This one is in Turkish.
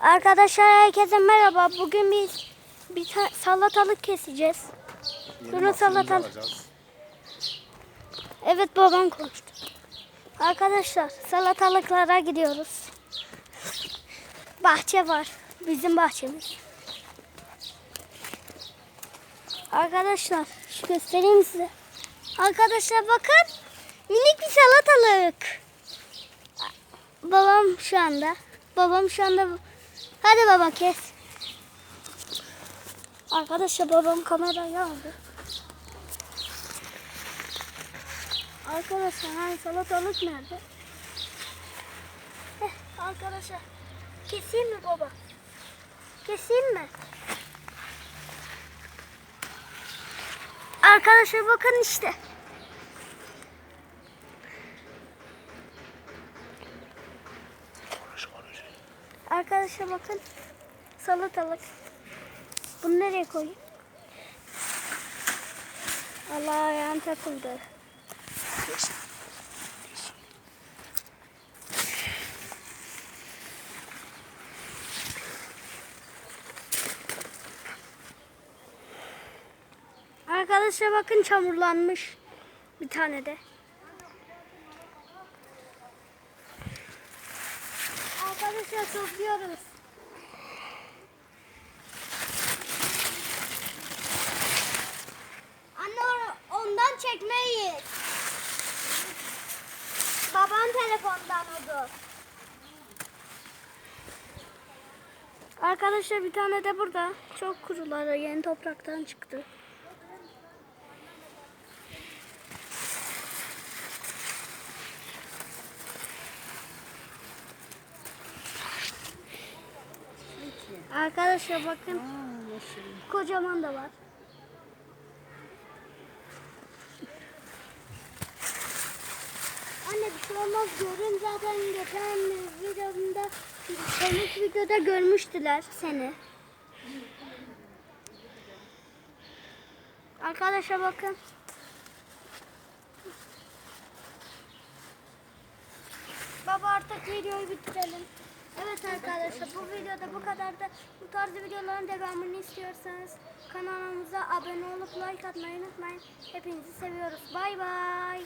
Arkadaşlar herkese merhaba. Bugün biz bir ta- salatalık keseceğiz. Yeni Bunu mahsulümüzü salatalık. alacağız. Evet babam konuştu. Arkadaşlar salatalıklara gidiyoruz. Bahçe var. Bizim bahçemiz. Arkadaşlar şu göstereyim size. Arkadaşlar bakın. Minik bir salatalık. Babam şu anda. Babam şu anda. Hadi baba kes. Arkadaşlar babam kamerayı aldı. Arkadaşlar hani salatalık nerede? Heh, arkadaşlar keseyim mi baba? Keseyim mi? Arkadaşlar bakın işte. Arkadaşlar bakın. Salatalık. Bunu nereye koyayım? Allah ayağım takıldı. Arkadaşlar bakın çamurlanmış. Bir tane de. Arkadaşlar topluyoruz. Anne ondan çekmeyiz. Babam telefondan oldu. Arkadaşlar bir tane de burada. Çok kuruları yeni topraktan çıktı. Arkadaşlar bakın. Kocaman da var. Anne bir şey olmaz görün zaten geçen videomda ilk videoda görmüştüler seni. Arkadaşlar bakın. Baba artık videoyu bitirelim. Evet arkadaşlar bu videoda bu kadar da bu tarz videoların devamını istiyorsanız kanalımıza abone olup like atmayı unutmayın. Hepinizi seviyoruz. Bay bay.